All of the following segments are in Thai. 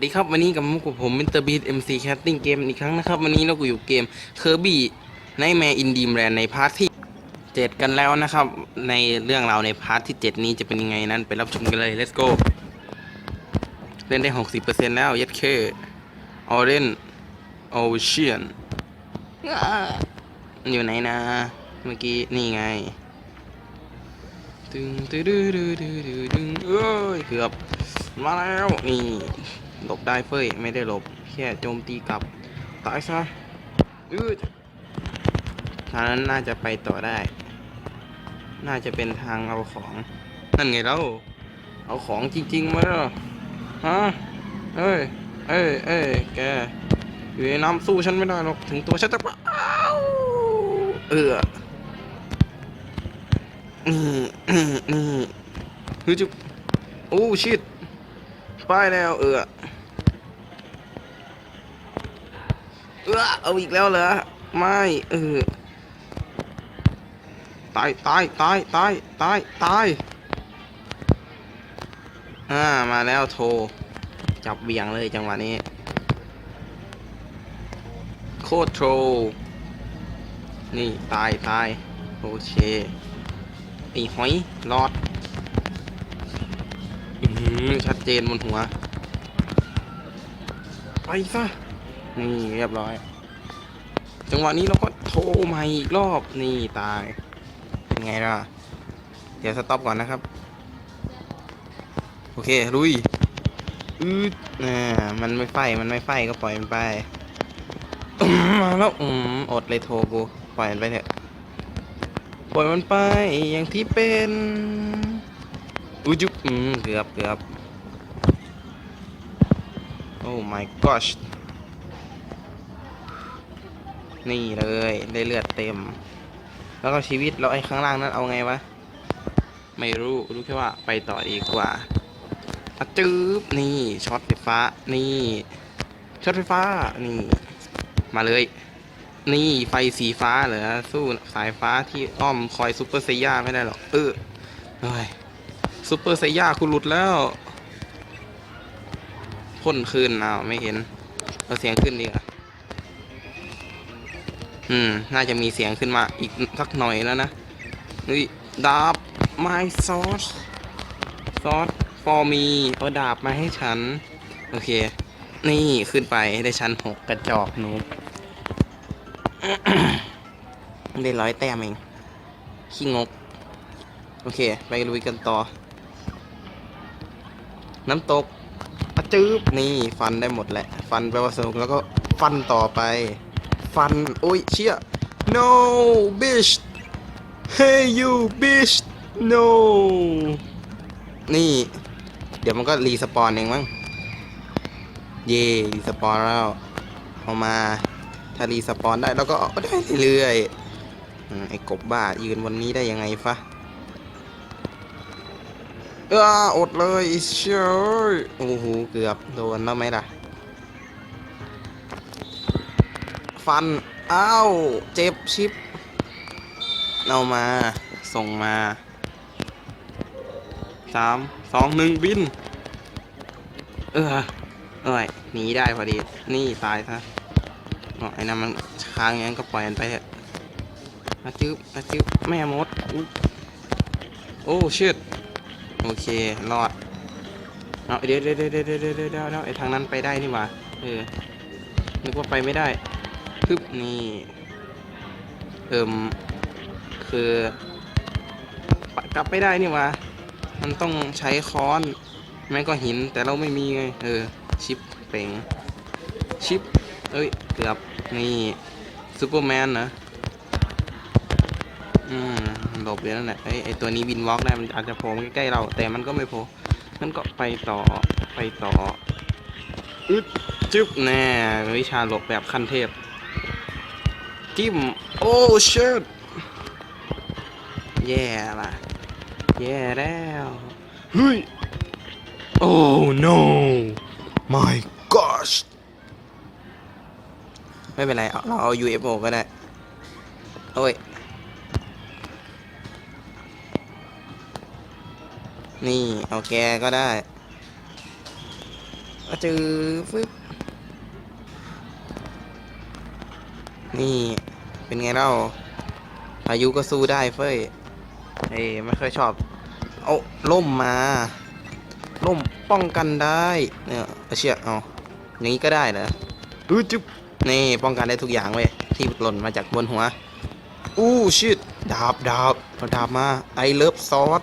สดีครับวันนี้กับมุกผมมิสเตอร์บีทเอ็มซีแคสติ้งเกมอีกครั้งนะครับ วันนี้เราก็อยู่เกมเคอร์บี้ในแมอินดีมแลนในพาร์ทที่7กันแล้วนะครับ ในเรื่องราวในพาร์ทที่7นี้จะเป็นยังไงนั้นไปรับชมกันเลย let's go เล่นได้60%แล้วยัดเคออเรนโอเชียนอยู่ไหนนะ เมื่อกี้นี่ไงตึงตึงตึงตึงตึงตึงตึงเอ้ยเกือบ มาแล้วนี่หลบได้เฟ้ยไม่ได้หลบแค่โจมตีกลับตายซะอืดทางนั้นน่าจะไปต่อได้ น่าจะเป็นทางเอาของนั่นไงเราเอาของจริงๆมาแล้วฮะเอ้ยเอ้ยเอ้ยแกอยู่ในน้ำสู้ฉันไม่ได้หรอกถึงตัวฉันจะอ้าวเออนี่นี่นี่คือจุโอ้ชิด ไปแล้ว เออเออเอาอีกแล้วเหรอ ไม่ เออ ตายตายตายตายตายตายอ่า มาแล้วโทร จับเบี่ยงเลยจังหวะนี้ โคตรโทร นี่ ตายตายโอเคไอ้หอยรอด อื้อหือชัดเจนบนหัว ไปซะ นี่เรียบร้อย จังหวะนี้เราก็โทรใหม่อีกรอบนี่ตาย เป็นไงล่ะ เดี๋ยวสต็อปก่อนนะครับ โอเคลุยอืดน่ามันไม่ไฟ มันไม่ไฟก็ปล่อยมันไปอื้อมาแล้วอืมอดเลยโทรกู ปล่อยมันไปเถอะ ปล่อยมันไปอย่างที่เป็น อุยจุบอืมเกือบเกือบโอ้ my gosh นี่เลยได้เลือดเต็ม แล้วก็ชีวิตเราไอ้ข้างล่างนั้นเอาไงวะ ไม่รู้ รู้แค่ว่าไปต่อดีกว่าอะจืบนี่ช็อตไฟฟ้า นี่ช็อตไฟฟ้า นี่ มาเลย นี่ไฟสีฟ้าเหรอสู้สายฟ้าที่อ้อมคอยซูเปอร์ไซย่าไม่ได้หรอกเออเฮ้ย ซูเปอร์ไซย่าคุณหลุดแล้วพ่นคืนอ้าวไม่เห็นเอาเสียงขึ้นดีกว่าอืม น่าจะมีเสียงขึ้นมาอีกสักหน่อยแล้วนะนี่ดาบไม้ซอสซอสฟอร์มีเอาดาบมาให้ฉัน โอเค นี่ขึ้นไปได้ชั้นหกกระจอกหนูได้ร้อยแต้มเอง ขี้งก โอเค ไปลุยกันต่อ น้ำตกอะจืบนี่ฟันได้หมดแหละ ฟันแปลว่าสนุกแล้วก็ฟันต่อไป ฟัน โอ้ยเชี่ย no bitch hey you bitch no นี่ เดี๋ยวมันก็รีสปอนเองมั้ง เย่รีสปอนแล้วเอามา ถ้ารีสปอนได้เราก็เอาได้เรื่อยๆอืมไอ้กบบ้ายืนวันนี้ได้ยังไงฟะ เอออดเลยเชยโอ้โหเกือบโดนแล้วไหมล่ะ ฟัน อ้าว เจ็บชิป เอามา ส่งมาสามสองหนึ่งบิน เออเอ้ยหนีได้พอดี นี่ตายซะไอ้นั่นมันค้างอย่างนั้นก็ปล่อยมันไปเถอะอาจึ๊บอาจึ๊บแม่มด โอ้ชิด โอเค รอดเอาเดี๋ยวเดี๋ยวเดี๋ยวเดี๋ยวเดี๋ยวเดี๋ยวเดี๋ยวไอ้ทางนั้นไปได้นี่หว่าเออ นึกว่าไปไม่ได้พึบนี่เอิมคือกลับไปได้นี่หว่า มันต้องใช้ค้อน แม่งก็หินแต่เราไม่มีไง เออ ชิปเป่งชิป เอ้ย เกือบ นี่ซูเปอร์แมนนะอืม หลบอยู่นั่นแหละไอไอตัวนี้วินวอล์กได้มันอาจจะโผล่มาใกล้ๆเรา แต่มันก็ไม่โผล่มันก็ไปต่อไปต่ออึดจึ๊บแน่วิชาหลบแบบขั้นเทพจิ้มโอ้เชิดแย่ละแย่แล้วเฮ้ยโอ้ no my gosh ไม่เป็นไรเอาเราเอา UFO ก็ได้ โอ้ย นี่เอาแกก็ได้ก็จือฟึบนี่เป็นไงเล่าพายุก็สู้ได้เฟ้ยเอ้ยไม่ค่อยชอบ เอาล่มมาล่มป้องกันได้เนี่ยเอาเชี่ยเอาอย่างนี้ก็ได้เหรออือจุ๊บนี่ป้องกันได้ทุกอย่างเว้ยที่หล่นมาจากบนหัวอู้ชิดดาบดาบเอาดาบมาไอเลิฟซอส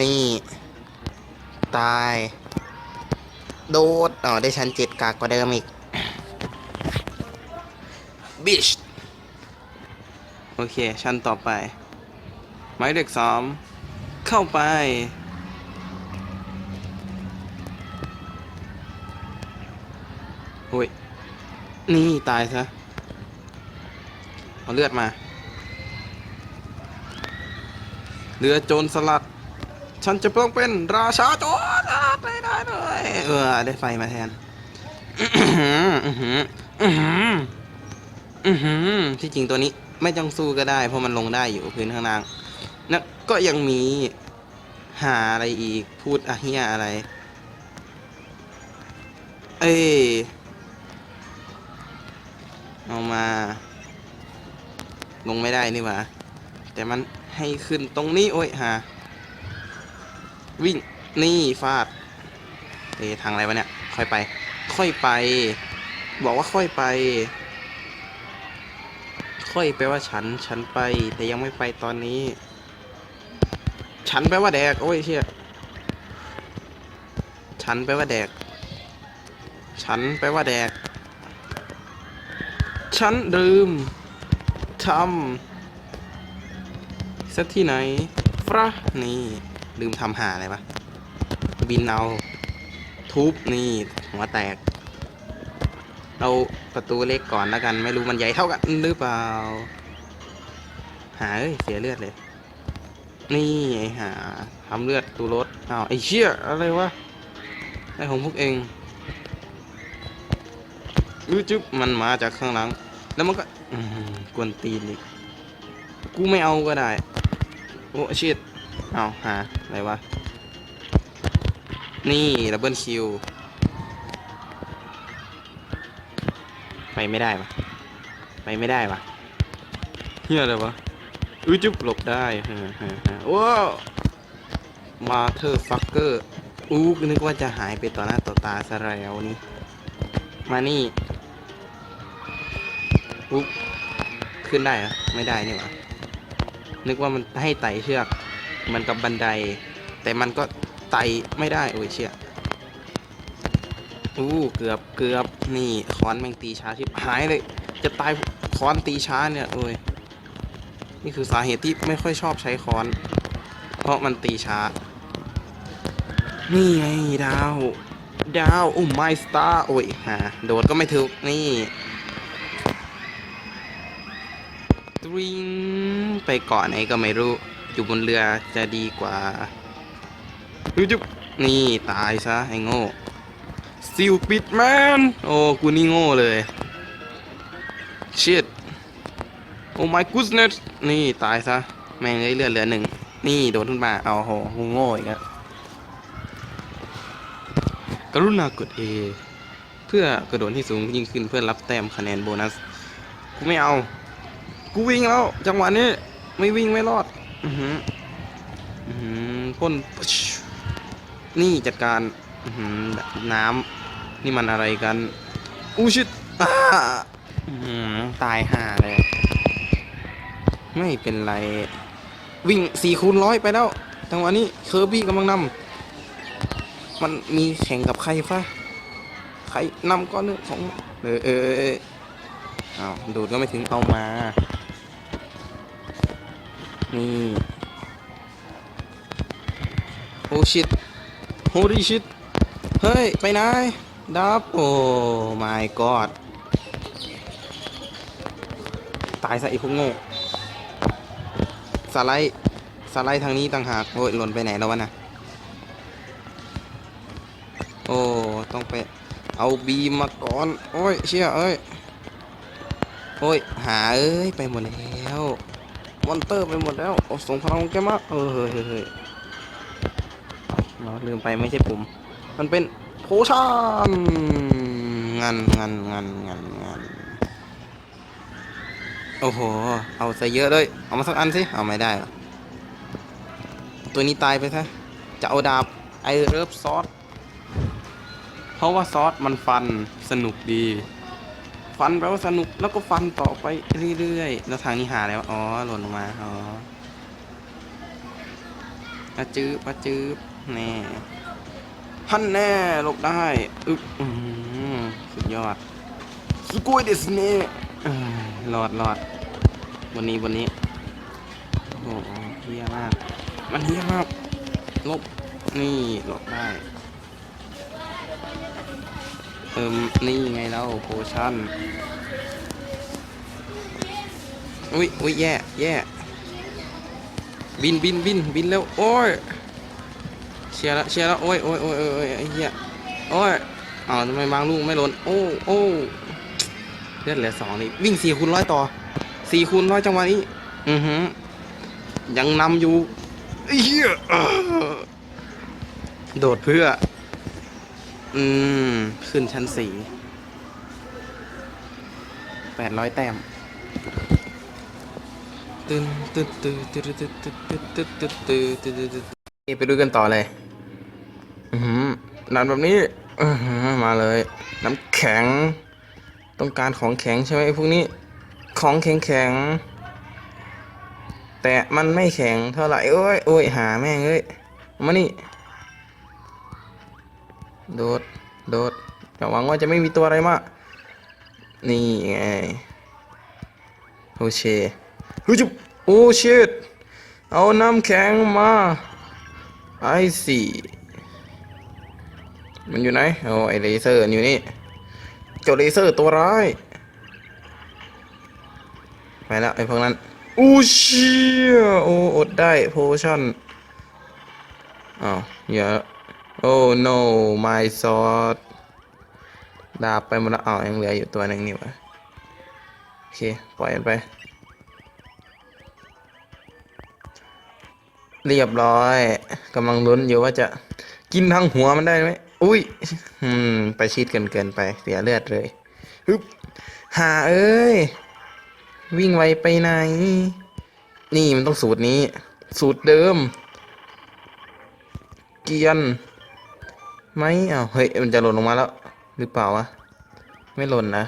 นี่ ตาย โดดอ๋อได้ชั้นเจ็ดกากกว่าเดิมอีก บิช โอเค ชั้นต่อไป หมายเลขสามเข้าไป โอ้ย นี่ตายซะ เอาเลือดมา เรือโจรสลัด ฉันจะเพิ่งเป็นราชาโจรอะได้ได้เลยเออ ได้ไฟมาแทนอื้อหืออื้อหืออื้อหืออื้อหือที่จริงตัวนี้ไม่ต้องสู้ก็ได้ เพราะมันลงได้อยู่พื้นข้างล่างแล้วก็ยังมีหาอะไรอีกพูดอะเฮียอะไร เอ้เอามา ลงไม่ได้นี่หว่าแต่มันให้ขึ้นตรงนี้ โอ้ยหา วิ่งนี่ฟาดเอะทางอะไรวะเนี่ย ค่อยไป ค่อยไป บอกว่าค่อยไป ค่อยแปลว่าฉัน ฉันไป แต่ยังไม่ไปตอนนี้ ฉันแปลว่าแดก โอ้ยเชี่ยฉันแปลว่าแดก ฉันแปลว่าแดก ฉันลืมทำสักที่ไหนฟระนี่ ลืมทำหาอะไรปะบินเอา ทุบนี่หัวแตก เราประตูเล็กก่อนแล้วกัน ไม่รู้มันใหญ่เท่ากันหรือเปล่า หาเอ้ยเสียเลือดเลย นี่ไอ้หาทำเลือดตูรถอ้าวไอ้เชี่ยอะไรวะไอ้ของพวกเองอื้อจึ๊บมันมาจากข้างหลัง แล้วมันก็กวนตีนอีก กูไม่เอาก็ได้ โอ้ชิด เอาหาอะไรวะ นี่ดับเบิลคิว ไปไม่ได้ปะไปไม่ได้ปะเฮียอะไรวะอุ้ยจุ๊บหลบได้เฮ้ยเฮ้ยเฮ้ยว้าวมาเธอฟักเกอร์อู้นึกว่าจะหายไปต่อหน้าต่อตาซะแล้วนี่มานี่อุ๊บขึ้นได้เหรอไม่ได้นี่หว่านึกว่ามันให้ไต่เชือก มันกับบันได แต่มันก็ไต่ไม่ได้โอ้ยเชี่ยอู้เกือบเกือบนี่ค้อนแม่งตีช้าชิบหายเลย จะตายค้อนตีช้าเนี่ยโอ้ยนี่คือสาเหตุที่ไม่ค่อยชอบใช้ค้อน เพราะมันตีช้า นี่ไงดาว ดาวโอ้ไมสตาร์โอ้ยฮะโดดก็ไม่ถึกนี่ตริงไปเกาะไหนก็ไม่รู้ อยู่บนเรือจะดีกว่าฮึจุบนี่ตายซะไอ้โง่ซิลปิดแมนโอ้กูนี่โง่เลยชิดโอ้ my goodness นี่ตายซะ แม่งเลยเลือดเหลือหนึ่ง นี่โดนขึ้นมา เอาโหกูโง่อีกแล้วกรุณากด A เพื่อกระโดดที่สูงยิ่งขึ้นเพื่อรับแต้มคะแนนโบนัส กูไม่เอา กูวิ่งแล้ว จังหวะนี้ ไม่วิ่งไม่รอด อือหืออือหือพ่นนี่จัดการ อือหือน้ำนี่มันอะไรกันอู้ชิดอ่าอือหือตายห่าเลย ไม่เป็นไร วิ่งสี่คูณร้อยไปแล้วจังหวะนี้เคอร์บี้กำลังนำมันมีแข่งกับใครฟะใครนำก้อนหนึ่งของเออเออเอออ้าวดูดก็ไม่ถึงเอามา นี่ โอ้ชิตโฮดิชิต เฮ้ย ไปไหน ดับ โอ้ my god ตายซะอีกพวกโง่สไลด์สไลด์ทางนี้ต่างหาก โอ้ยหล่นไปไหนแล้ววะน่ะโอ้ ต้องไปเอาบีมมาก่อน โอ้ย เชี่ยเอ้ย โอ้ย หาเอ้ย ไปหมดแล้ว มอนเตอร์ไปหมดแล้วโอ้ส่งพลังแกมากเออเฮ้ยเฮ้ยเฮ้ยเราลืมไปไม่ใช่ปุ่มมันเป็นโพชั่นงันงันงันงันงันโอ้โห เอาซะเยอะเลย เอามาสักอันสิ เอาไม่ได้หรอ ตัวนี้ตายไปซะ จะเอาดาบไอเริฟซอส เพราะว่าซอสมันฟันสนุกดี ฟันแปลว่าสนุกแล้วก็ฟันต่อไปเรื่อยๆ แล้วทางนี้หาแล้วอ๋อหล่นลงมาอ๋อปะจื้อปะจื้อแน่ท่านแน่หลบได้อึ๊บสุดยอดสุกุยเดสเน่เอ้ยรอดรอดวันนี้วันนี้โอ้โหเฮียมาก มันเฮียมากลบนี่หลบได้ เอิมนี่ไงเราโพชั่น อุ้ยอุ้ยแย่แย่บินบินบินบินเร็วโอ้ยเชียร์แล้วเชียร์แล้วโอ้ยโอ้ยโอ้ยโอ้ยไอ้เหี้ยโอ้ยอ้าทำไมบางลูกไม่หล่นโอ้โอ้เลือดเหลือสองนี่วิ่งสี่คูณร้อยต่อสี่คูณร้อยจังหวะนี้อือหือยังนำอยู่ไอ้เหี้ยโดดเพื่อ อืม ขึ้นชั้นสี่แปดร้อยแต้มตึ้นตึ้นตึ้นตึ้นตึ้นตึ้นตึ้นตึ้นตึ้นตึ้นตึ้นตึ้นตึ้นไปดูกันต่อเลยอือหือนันแบบนี้อือหือมาเลย น้ำแข็ง ต้องการของแข็งใช่ไหมพวกนี้ ของแข็งแข็ง แต่มันไม่แข็งเท่าไหร่โอ้ยโอ้ยหาแม่งเอ้ย มานี่ โดด โดดแต่หวังว่าจะไม่มีตัวอะไรมาก นี่ไง โอเชเฮ้ยจุ๊บโอ้ชิตเอาน้ำแข็งมาไอสีมันอยู่ไหนโอ้ไอเลเซอร์อยู่นี่ เจ้าเลเซอร์ตัวร้าย ไปแล้วไอพวกนั้นอู้เชี่ยโอ้อดได้โพชั่นอ้าวอย่า โอ้ no my sword ดาบไปหมดแล้วอ้าวยังเหลืออยู่ตัวหนึ่งนี่วะโอเค ปล่อยมันไป เรียบร้อยกำลังลุ้นอยู่ว่าจะกินทั้งหัวมันได้ไหมอุ้ย อืม ไปชีดเกินเกินไป เสียเลือดเลยฮึบหาเอ้ย วิ่งไวไปไหน นี่มันต้องสูตรนี้ สูตรเดิม เกียน ไม่เอาเฮ้ยมันจะหล่นลงมาแล้ว หรือเปล่าวะไม่หล่นนะ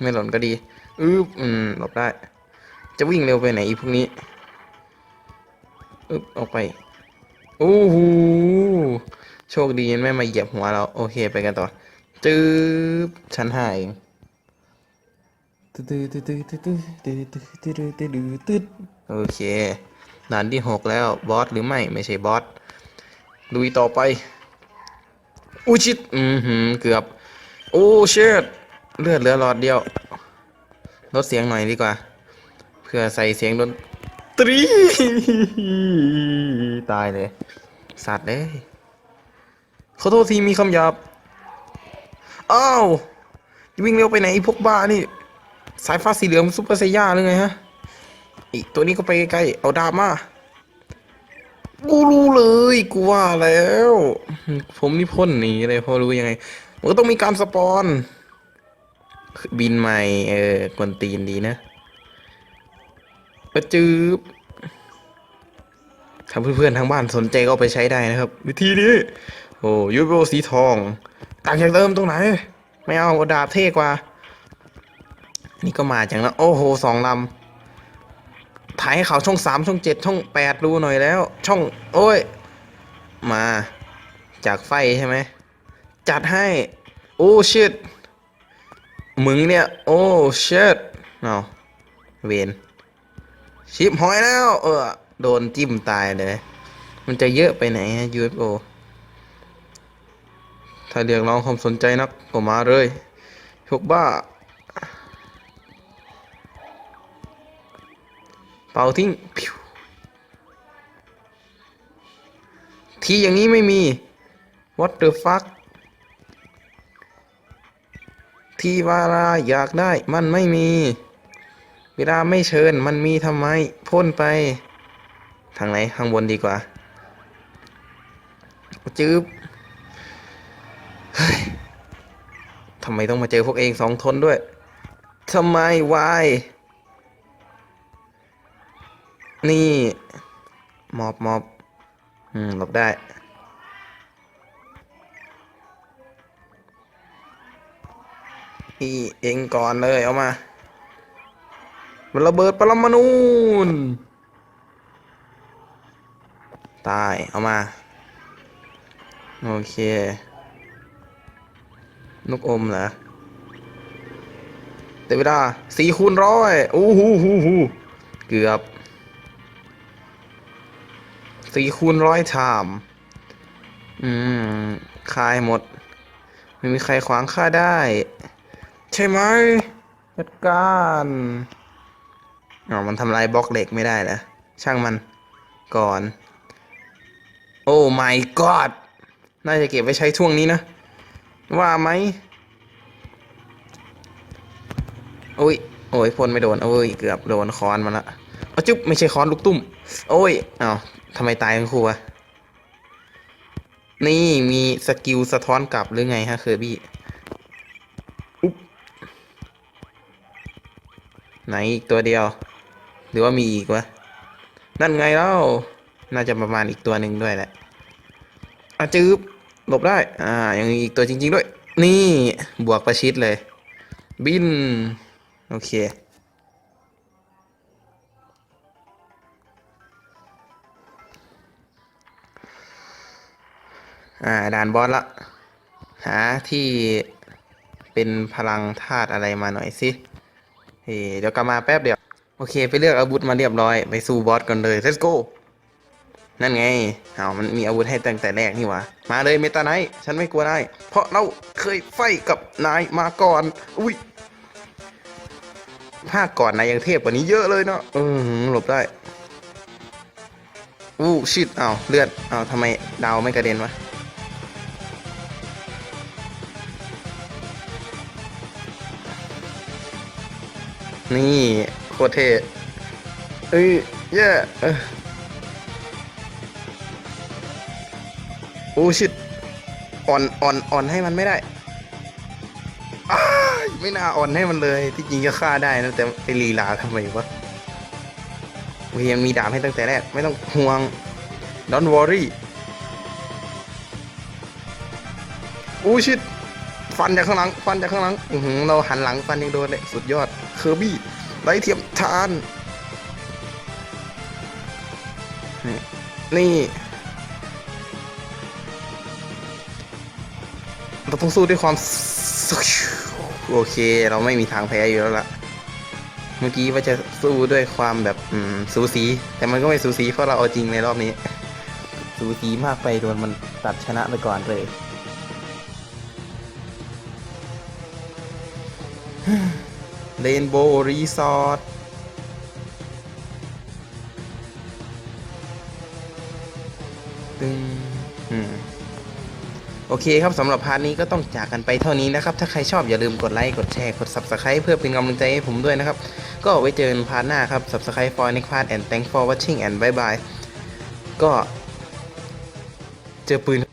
ไม่หล่นก็ดีอืออืมหลบได้ จะวิ่งเร็วไปไหนอีกพวกนี้อึ๊บออกไปโอ้โหโชคดีไม่มาเหยียบหัวเราโอเคไปกันต่อจื๊บชั้นห้าเองโอเคด่านที่หกแล้วบอสหรือไม่ไม่ใช่บอสลุยต่อไป อู้ชิดอืมหืมเกือบ โอ้เชิดเลือดเหลือหลอดเดียว ลดเสียงหน่อยดีกว่า เพื่อใส่เสียงดนตรี ตายเลย สัตว์เลยขอโทษทีมีคำหยาบ อ้าว วิ่งเร็วไปไหนพวกบ้านี่ สายฟ้าสีเหลืองซุปเปอร์ไซย่าหรือไงฮะ อีตัวนี้ก็ไปใกล้ๆเอาดาบมา กูรู้เลยกูว่าแล้ว ผมนี่พ่นหนีเลยพอรู้ยังไง มันก็ต้องมีการสปอน บินใหม่เออกวนตีนดีนะประจืบถ้าเพื่อนๆทางบ้านสนใจก็ไปใช้ได้นะครับ วิธีนี้ โอ้ยูโรสีทองต่างจากเดิมตรงไหน ไม่เอาดาบเท่กว่า นี่ก็มาจังแล้วโอ้โหสองลำ ถ่ายให้เขาช่องสามช่องเจ็ดช่องแปดดูหน่อยแล้ว ช่อง โอ้ย มา จากไฟใช่ไหม จัดให้ โอ้ชิตมึงเนี่ย โอ้ชิตเอาเวนชิปหอยแล้ว เออ โดนจิ้มตายเลย มันจะเยอะไปไหนฮะ UFO ถ้าเรียกร้องความสนใจนักก็มาเลยพวกบ้า เป่าทิ้งทีอย่างนี้ไม่มี what the fuck ที่วาราอยากได้มันไม่มี เวลาไม่เชิญมันมีทำไม พ่นไป ทางไหนข้างบนดีกว่า จืบเฮ้ยทำไมต้องมาเจอพวกเองสองทนด้วยทำไมวาย นี่มอบมอบอืมหลบได้พี่เองก่อนเลยเอามาระเบิดปรมาณูนตายเอามา โอเคนกอมเหรอเตเวลาสี่คูณร้อยอู้หูหูหูเกือบ สี่คูณร้อยชาม อืมคายหมด ไม่มีใครขวางข้าได้ ใช่ไหมจัดการอ๋อมันทำลายบล็อกเหล็กไม่ได้เหรอช่างมันก่อน โอ้ my god น่าจะเก็บไว้ใช้ช่วงนี้นะ ว่าไหมโอ้ย โอ้ยพ่นไม่โดน โอ้ย เกือบโดนค้อนมันละเอาจุ๊บ ไม่ใช่ค้อนลูกตุ้ม โอ้ยอ้าว ทำไมตายทั้งคู่วะ นี่มีสกิลสะท้อนกลับหรือไงฮะเคอร์บี้ไหนอีกตัวเดียว หรือว่ามีอีกวะ นั่นไงเล่า น่าจะประมาณอีกตัวหนึ่งด้วยแหละอาจืบหลบได้ อ่า ยังมีอีกตัวจริง ๆ ด้วย นี่บวกประชิดเลย บิน โอเค อ่าด่านบอสละ หาที่เป็นพลังธาตุอะไรมาหน่อยสิเฮ้ยเดี๋ยวกลับมาแป๊บเดียว โอเค ไปเลือกอาวุธมาเรียบร้อย ไปสู้บอสกันเลย let's go นั่นไงเอามันมีอาวุธให้ตั้งแต่แรกนี่ว่ามาเลยเมตาไนท์ฉันไม่กลัวนายเพราะเราเคยไฟกับนายมาก่อน อุ้ยภาคก่อนนายยังเทพกว่านี้เยอะเลยเนาะเออหลบได้อู้ชิดเอ้าเลือดเอ้าทำไมดาวไม่กระเด็นวะ นี่โคตรเท่เอ้ยเย่เออโอ้ชิดอ่อนอ่อนอ่อนให้มันไม่ได้ ไม่น่าอ่อนให้มันเลย ที่จริงก็ฆ่าได้นะ แต่ไปลีลาทำไมวะโอ้ยยังมีดาบให้ตั้งแต่แรก ไม่ต้องห่วง don't worry อู้ชิด ฟันจากข้างหลัง ฟันจากข้างหลังอือหือเราหันหลังฟันยังโดนเลยสุดยอด เคอร์บี้ไรเทียมทาน นี่เราต้องสู้ด้วยความโอเค เราไม่มีทางแพ้อยู่แล้วล่ะ เมื่อกี้ว่าจะสู้ด้วยความแบบสูสี แต่มันก็ไม่สูสีเพราะเราเอาจริงในรอบนี้ สูสีมากไปโดนมันตัดชนะไปก่อนเลย เรนโบว์รีสอร์ทตึงอืมโอเคครับสำหรับพาร์ทนี้ก็ต้องจากกันไปเท่านี้นะครับ ถ้าใครชอบอย่าลืมกดไลค์ กดแชร์ กด Subscribe เพื่อเป็นกำลังใจให้ผมด้วยนะครับ ก็ไว้เจอกันพาร์ทหน้าครับ Subscribe for next part and thanks for watching and bye bye ก็เจอปืน